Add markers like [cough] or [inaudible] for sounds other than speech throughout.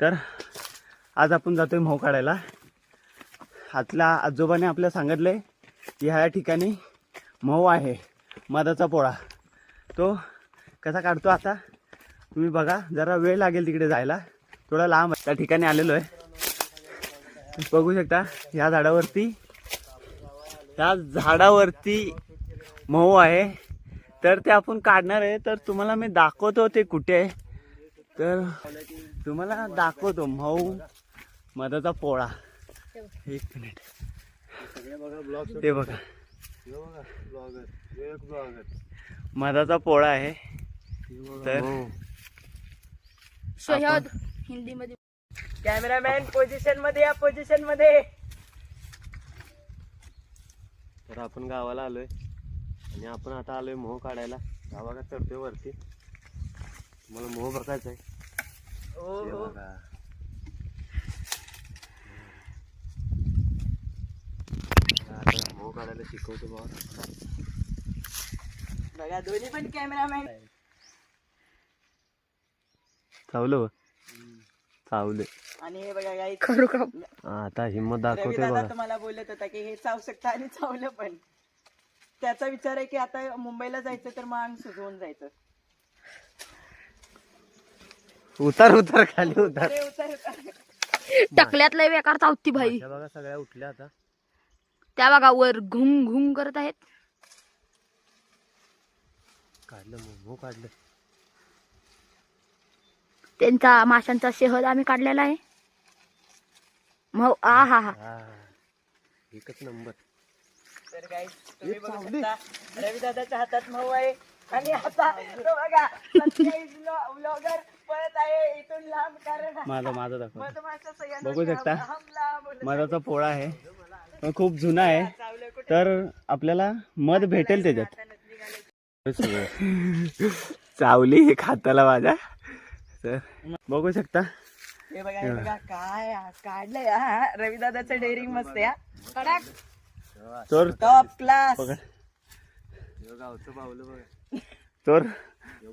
तर आज आपण जातोय मऊ काढायला. आतल्या आजोबाने आपल्या सांगितलंय की ह्या ठिकाणी मऊ आहे मधाचा पोळा. तो कसा काढतो आता? तुम्ही बघा जरा वेळ लागेल तिकडे जायला. थोडा लांब त्या ठिकाणी आलेलो आहे. बघू शकता ह्या झाडावरती ह्या झाडावरती मऊ आहे. तर ते आपण काढणार आहे. तर तुम्हाला मी दाखवतो ते कुठे आहे. तर तुम्हाला दाखवतो मऊ मधाचा पोळा. एक मिनिट ते बघा. मधाचा पोळा आहे. तर मध्ये कॅमेरामॅन पोझिशनमध्ये या पोझिशनमध्ये. तर आपण गावाला आलोय. आणि आपण आता आलोय मोह काढायला. गावा का चढतोय वरती. मला मोह बघायचा आहे हो बघा. काढायला शिकवतो बाबा बघा दोन्ही पण कॅमेरामॅन चावलं चावले. आणि हे बघा काही करू का आता हिंमत दादा बघा. तुम्हाला बोलत होता की हे चावू शकता आणि चावलं पण. त्याचा विचार आहे की आता मुंबईला जायचं तर मग अंग सुजवून जायचं. उतार उतार खाली उतार. टकल्यात लय बेकार चावती भाई बघा सगळ्या उठल्या आता. त्या बघा वर घुंग घुंग करत आहेत. काढलं काढलं. त्यांचा माशांचा शहद आम्ही काढलेला आहे. मग आ हा हा. एकच नंबर. तर काही तुम्ही बघू शकता रवी दादाच्या हातात मऊ आहे. आणि आता तो बघा ब्लॉगर पळत आहे इथून लांब कारण माझा माझा दाखव. मधमाशा बघू शकता. हमला बोलत मधाचा पोळा आहे. पण खूप जुना आहे. तर आपल्याला मध भेटेल त्याच्यात. [laughs] चावली हे खाताला माझ्या. तर बघू शकता. हे बघा हे बघा काय हा, काढलंय हा. रविदादाचं डेअरिंग मस्त आहे हा. कडक तर टॉप क्लास बघा. तर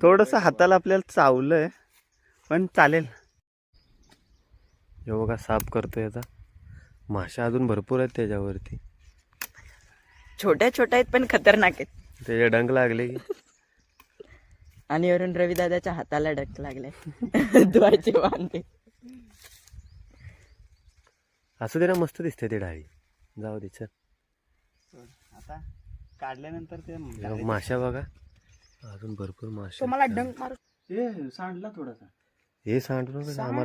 थोडस हाताला आपल्याला चावलंय पण चालेल. हे बघा साफ करतोय आता. माशा अजून भरपूर आहेत त्याच्यावरती. छोट्या छोट्या आहेत पण खतरनाक आहेत. त्याचे डंक लागले की. आणि वरून रविदादाच्या हाताला डक लागले. [laughs] धुवायचे वांदे. असं ते ना मस्त दिसते ते डाळी. जाऊ दे चल. आता काढल्यानंतर ते माशा बघा. अजून भरपूर माशा तुम्हाला डंक मारू हे सांडला थोडासा. हे सांडू नका आम्हाला